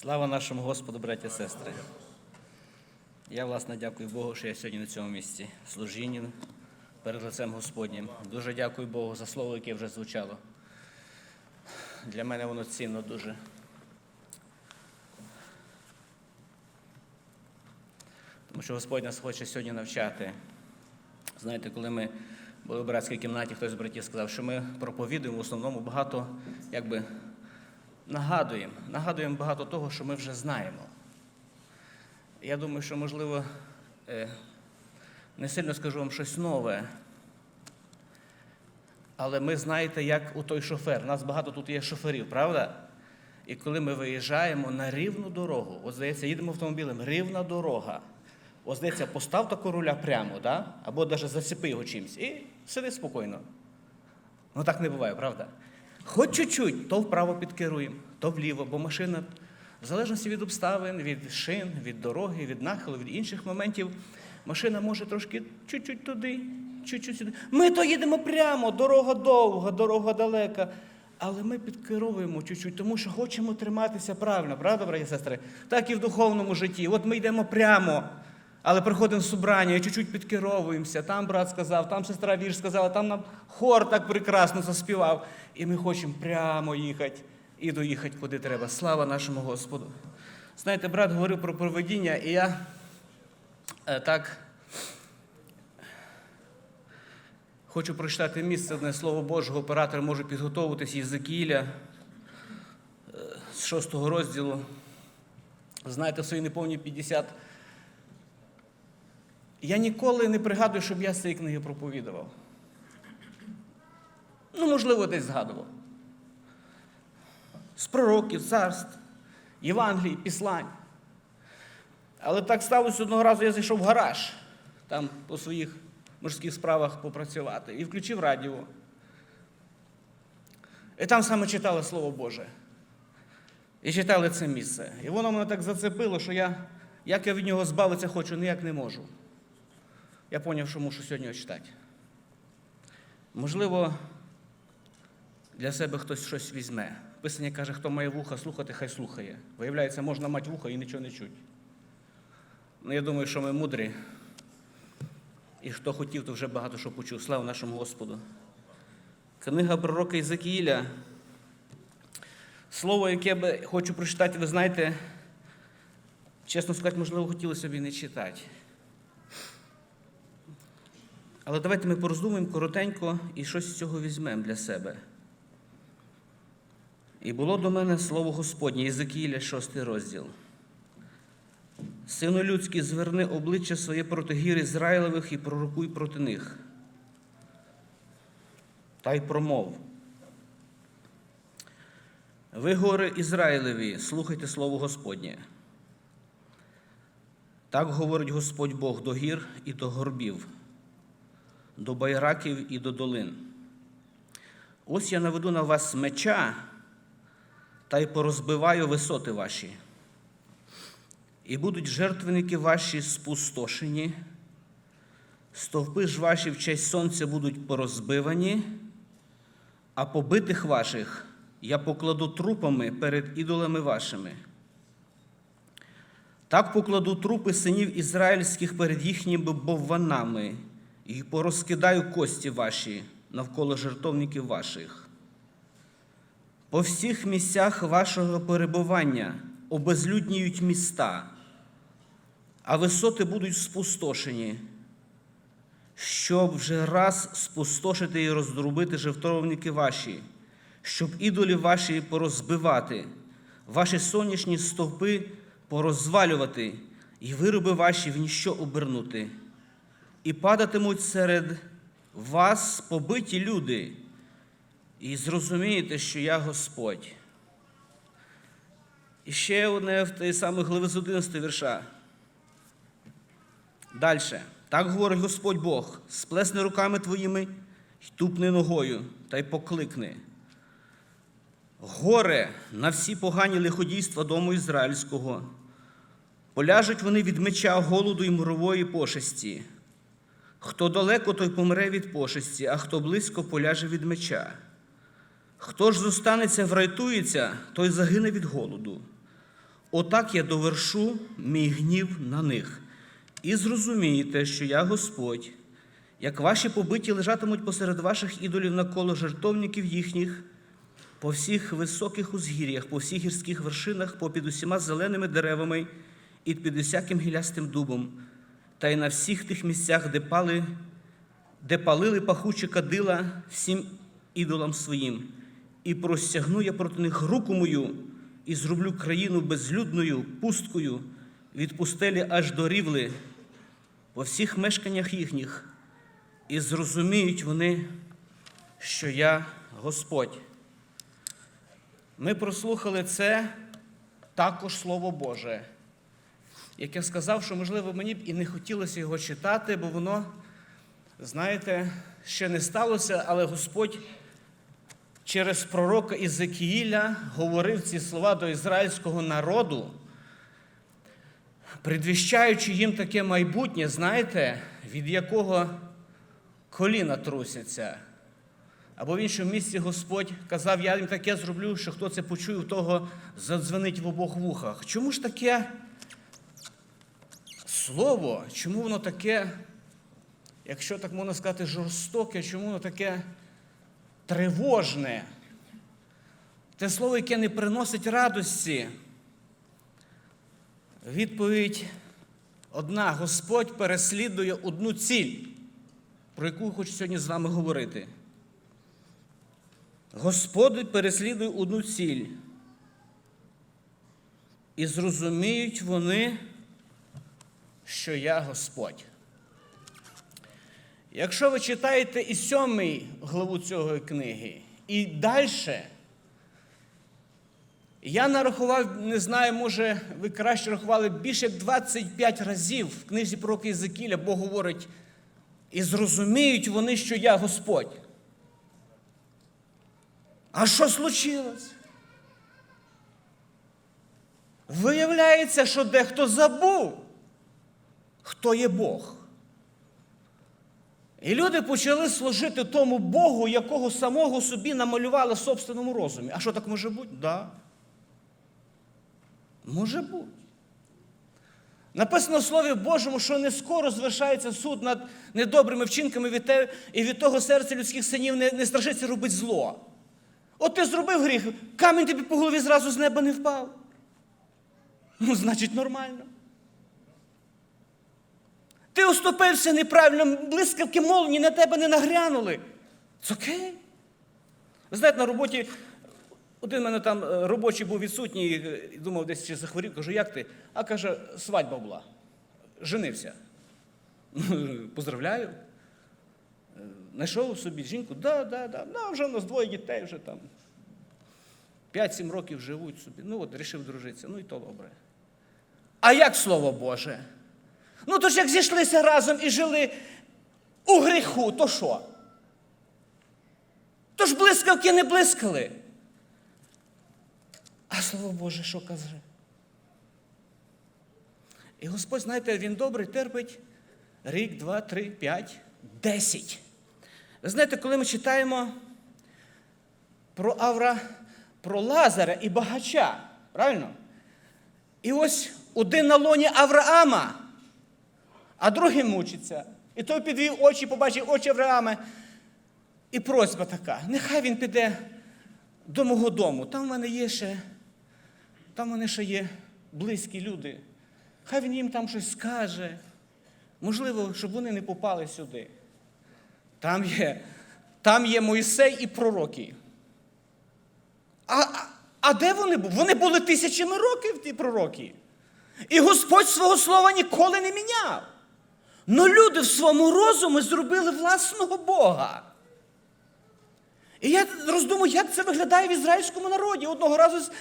Слава нашому Господу, браття і сестри. Я, власне, дякую Богу, що я сьогодні на цьому місці служінні перед лицем Господнім. Дуже дякую Богу за слово, яке вже звучало. Для мене воно цінно дуже. Тому що Господь нас хоче сьогодні навчати. Знаєте, коли ми були в братській кімнаті, хтось з братів сказав, що ми проповідуємо в основному багато, якби нагадуємо, нагадуємо багато того, що ми вже знаємо. Я думаю, що, можливо, е, не сильно скажу вам щось нове, але ми знаєте, як у той шофер. У нас багато тут є шоферів, правда? І коли ми виїжджаємо на рівну дорогу, от здається, їдемо автомобілем, рівна дорога. От здається, постав таку руля прямо, да? або навіть зацепи його чимось, і сиди спокійно. Ну так не буває, правда? Хоч чуть-чуть, то вправо підкеруємо, то вліво, бо машина, в залежності від обставин, від шин, від дороги, від нахилу, від інших моментів, машина може трошки чуть-чуть туди, чуть-чуть сюди. Ми то їдемо прямо, дорога довга, дорога далека. Але ми підкеровуємо чуть-чуть, тому що хочемо триматися правильно, правда, браті і сестри? Так і в духовному житті. От ми йдемо прямо. Але приходимо в собрання і чуть-чуть підкеровуємося. Там брат сказав, там сестра вірш сказала, там нам хор так прекрасно заспівав. І ми хочемо прямо їхати і доїхати куди треба. Слава нашому Господу. Знаєте, брат говорив про проведіння, і я е, так хочу прочитати місце, одне слово Божого, оператор може підготовитись Єзекіля е, з шостого розділу. Знаєте, в свої неповні 50 я ніколи не пригадую, щоб я з цієї книги проповідував. Ну, можливо, десь згадував. З пророків, царств, Євангелій, післань. Але так сталося одного разу, я зайшов в гараж, там по своїх морських справах попрацювати, і включив радіо. І там саме читали Слово Боже. І читали це місце. І воно мене так зацепило, що я, як я від нього збавитися хочу, ніяк не можу. Я зрозумів, що мушу сьогодні читати. Можливо, для себе хтось щось візьме. Писання каже, хто має вуха слухати, хай слухає. Виявляється, можна мати вуха і нічого не чуть. Ну, я думаю, що ми мудрі. І хто хотів, то вже багато що почув. Слава нашому Господу. Книга пророка Ізекіїля. Слово, яке би хочу прочитати, ви знаєте, чесно сказати, можливо, хотілося б і не читати. Але давайте ми пороздумуємо коротенько і щось з цього візьмемо для себе. І було до мене слово Господнє, Єзекіїля, шостий розділ. Сину людський, зверни обличчя своє проти гір Ізраїлевих і пророкуй проти них. Та й промов. Ви, гори Ізраїлеві, слухайте слово Господнє. Так говорить Господь Бог до гір і до горбів до байраків і до долин. Ось я наведу на вас меча та й порозбиваю висоти ваші, і будуть жертвенники ваші спустошені, стовпи ж ваші в честь сонця будуть порозбивані, а побитих ваших я покладу трупами перед ідолами вашими. Так покладу трупи синів ізраїльських перед їхніми бовванами і порозкидаю кості ваші навколо жертовників ваших. По всіх місцях вашого перебування обезлюдніють міста, а висоти будуть спустошені, щоб вже раз спустошити і роздробити жертовники ваші, щоб ідолі ваші порозбивати, ваші сонячні стовпи порозвалювати, і вироби ваші в ніщо обернути і падатимуть серед вас побиті люди, і зрозумієте, що я Господь. І ще одне в той самий глави з 11 вірша. Далі. Так говорить Господь Бог, сплесни руками твоїми й тупни ногою, та й покликни. Горе на всі погані лиходійства дому ізраїльського. Поляжуть вони від меча голоду і мурової пошесті. Хто далеко, той помре від пошесті, а хто близько поляже від меча. Хто ж зостанеться, врайтується, той загине від голоду. Отак я довершу мій гнів на них. І зрозумієте, що я Господь, як ваші побиті лежатимуть посеред ваших ідолів навколо жертовників їхніх, по всіх високих узгір'ях, по всіх гірських вершинах, попід усіма зеленими деревами і під усяким гілястим дубом, та й на всіх тих місцях, де пали, де палили пахучі кадила всім ідолам своїм, і простягну я проти них руку мою, і зроблю країну безлюдною, пусткою, від пустелі аж до рівли, по всіх мешканнях їхніх, і зрозуміють вони, що я Господь. Ми прослухали це також Слово Боже, яке сказав, що, можливо, мені б і не хотілося його читати, бо воно, знаєте, ще не сталося, але Господь через пророка Ізекіїля говорив ці слова до ізраїльського народу, предвіщаючи їм таке майбутнє, знаєте, від якого коліна трусяться. Або в іншому місці Господь казав, я їм таке зроблю, що хто це почує, того задзвенить в обох вухах. Чому ж таке слово, чому воно таке, якщо так можна сказати, жорстоке, чому воно таке тривожне? Те слово, яке не приносить радості. Відповідь одна: Господь переслідує одну ціль, про яку хочу сьогодні з вами говорити. Господь переслідує одну ціль. І зрозуміють вони, що я Господь. Якщо ви читаєте і сьомий главу цього книги, і далі, я нарахував, не знаю, може, ви краще рахували більше як 25 разів в книзі про Єзекіля, Бог говорить, і зрозуміють вони, що я Господь. А що случилось? Виявляється, що дехто забув, хто є Бог. І люди почали служити тому Богу, якого самого собі намалювали в собственному розумі. А що так може бути? Да. Може бути. Написано в Слові Божому, що не скоро звершається суд над недобрими вчинками від те, і від того серця людських синів не, не страшиться робити зло. От ти зробив гріх, камінь тобі по голові зразу з неба не впав. Ну, значить, нормально. Ти оступився неправильно, блискавки молні на тебе не нагрянули. Це окей. Ви знаєте, на роботі один в мене там е, робочий був відсутній, і думав, десь чи захворів, кажу, як ти? А каже, свадьба була. Женився. Поздравляю. Е, Знайшов собі жінку, да, да, да. Ну, вже у нас двоє дітей, вже там 5-7 років живуть собі. Ну от, рішив дружитися, ну і то добре. А як слово Боже? Ну то ж як зійшлися разом і жили у гріху, то що? То ж блискавки не блискали. А слово Боже, що каже? І Господь, знаєте, Він добрий, терпить рік, два, три, п'ять, десять. Ви знаєте, коли ми читаємо про Авра, про Лазаря і багача, правильно? І ось один на лоні Авраама, а другий мучиться. І той підвів очі, побачив очі Авраама. І просьба така: нехай він піде до мого дому. Там в мене є ще, там в мене ще є близькі люди. Хай він їм там щось скаже. Можливо, щоб вони не попали сюди. Там є, там є Мойсей і пророки. А, а, а де вони були? Вони були тисячами років, ті пророки. І Господь свого слова ніколи не міняв. Но люди в своєму розумі зробили власного Бога. І я роздумую, як це виглядає в ізраїльському народі. Одного разу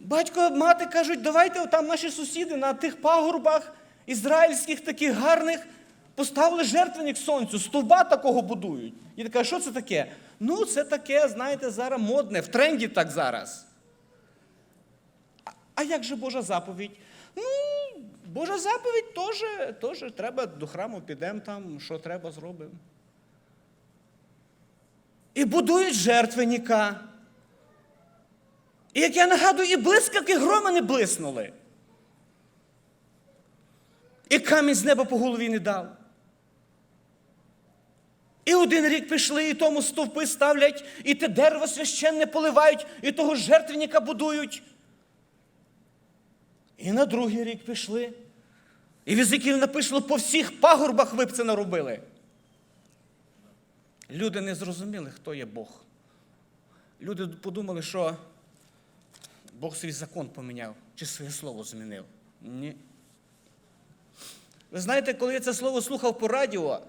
батько, мати кажуть, давайте там наші сусіди на тих пагорбах ізраїльських таких гарних поставили жертвенник сонцю, стовба такого будують. І така, що це таке? Ну, це таке, знаєте, зараз модне, в тренді так зараз. А як же Божа заповідь? Ну, Божа заповідь теж, теж треба до храму підемо там, що треба зробимо. І будують жертвенника. І як я нагадую, і блискавки громи не блиснули. І камінь з неба по голові не дав. І один рік пішли, і тому стовпи ставлять, і те дерево священне поливають, і того жертвенника будують. І на другий рік пішли. І в Єзиків написано, по всіх пагорбах ви б це наробили. Люди не зрозуміли, хто є Бог. Люди подумали, що Бог свій закон поміняв чи своє слово змінив. Ні. Ви знаєте, коли я це слово слухав по радіо,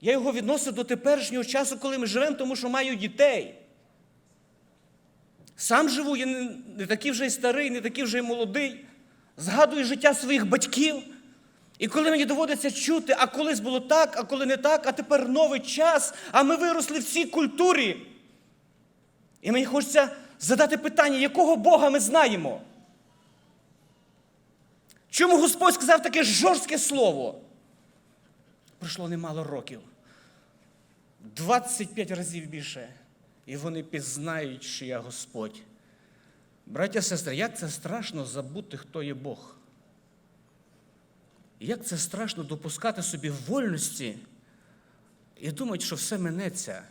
я його відносив до теперішнього часу, коли ми живемо, тому що маю дітей. Сам живу, я не, такий вже й старий, не такий вже й молодий. Згадую життя своїх батьків. І коли мені доводиться чути, а колись було так, а коли не так, а тепер новий час, а ми виросли в цій культурі. І мені хочеться задати питання, якого Бога ми знаємо? Чому Господь сказав таке жорстке слово? Пройшло немало років. 25 разів більше. І вони пізнають, що я Господь. Браття сестри, як це страшно забути, хто є Бог. Як це страшно допускати собі вольності і думати, що все минеться.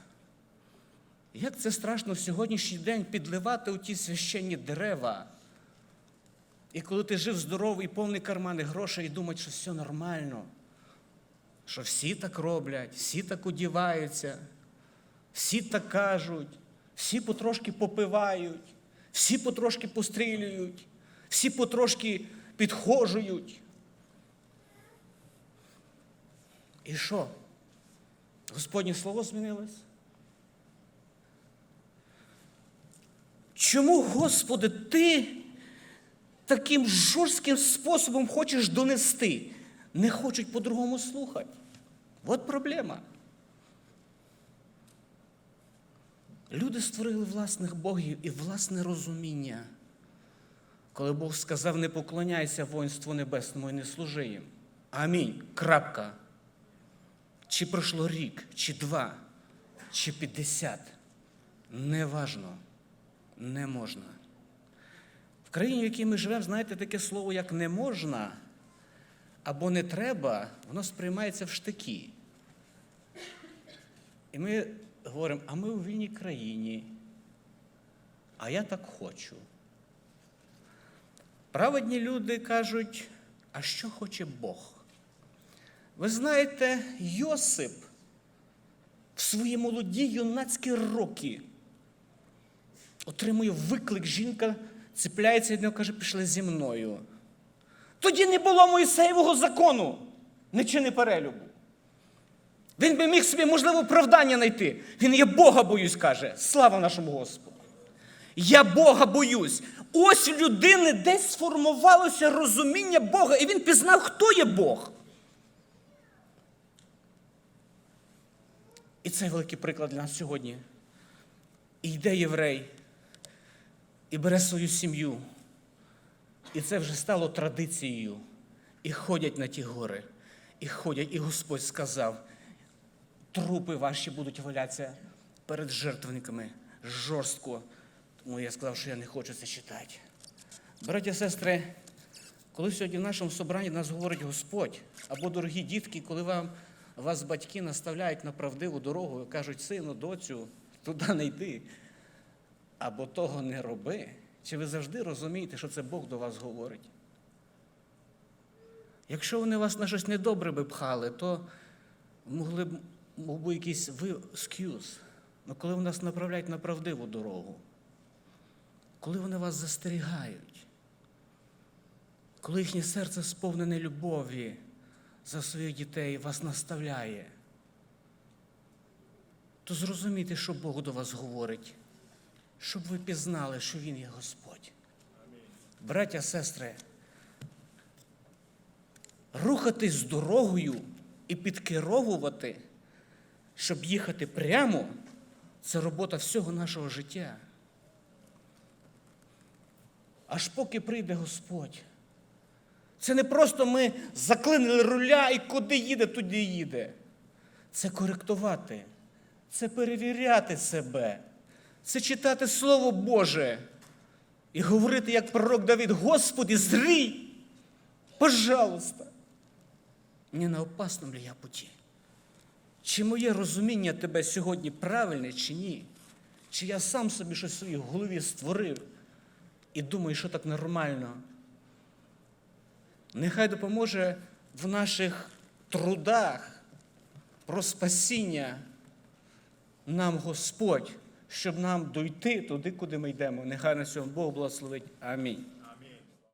Як це страшно в сьогоднішній день підливати у ті священні дерева. І коли ти жив здоровий, повний кармани грошей, і думати, що все нормально, що всі так роблять, всі так одіваються, всі так кажуть, всі потрошки попивають, всі потрошки пострілюють, всі потрошки підхожують. І що? Господнє слово змінилось? Чому, Господи, ти таким жорстким способом хочеш донести? Не хочуть по-другому слухати. От проблема. Люди створили власних богів і власне розуміння. Коли Бог сказав, не поклоняйся воїнству небесному і не служи їм. Амінь. Крапка. Чи пройшло рік, чи два, чи п'ятдесят. Неважно. Не можна. В країні, в якій ми живемо, знаєте, таке слово, як не можна або не треба, воно сприймається в штики. І ми говоримо, а ми у вільній країні, а я так хочу. Праведні люди кажуть, а що хоче Бог? Ви знаєте, Йосип в свої молоді юнацькі роки отримує виклик, жінка цепляється від нього, каже, пішли зі мною. Тоді не було Моїсеєвого закону, не чини перелюбу. Він би міг собі, можливо, оправдання знайти. Він я Бога боюсь, каже. Слава нашому Господу. Я Бога боюсь. Ось у людини десь сформувалося розуміння Бога, і він пізнав, хто є Бог. І це великий приклад для нас сьогодні. І йде єврей, і бере свою сім'ю. І це вже стало традицією. І ходять на ті гори, і ходять, і Господь сказав, трупи ваші будуть валятися перед жертвенниками жорстко. Тому я сказав, що я не хочу це читати. Браття, сестри, коли сьогодні в нашому собранні нас говорить Господь, або дорогі дітки, коли вам, вас батьки наставляють на правдиву дорогу і кажуть, сину, доцю, туди не йди, або того не роби, чи ви завжди розумієте, що це Бог до вас говорить? Якщо вони вас на щось недобре би пхали, то могли б був якийсь скюз. Але коли вони нас направляють на правдиву дорогу, коли вони вас застерігають, коли їхнє серце сповнене любові за своїх дітей вас наставляє, то зрозумійте, що Бог до вас говорить, щоб ви пізнали, що Він є Господь. Браття, сестри, рухатись дорогою і підкеровувати, щоб їхати прямо, це робота всього нашого життя. Аж поки прийде Господь. Це не просто ми заклинили руля і куди їде, туди їде. Це коректувати, це перевіряти себе, це читати Слово Боже. І говорити, як пророк Давид, Господи, зрій! Пожалуйста. Не на опасному ли я путі? Чи моє розуміння тебе сьогодні правильне, чи ні? Чи я сам собі щось в своїй голові створив і думаю, що так нормально? Нехай допоможе в наших трудах про спасіння нам Господь, щоб нам дойти туди, куди ми йдемо. Нехай на цьому Бог благословить. Амінь.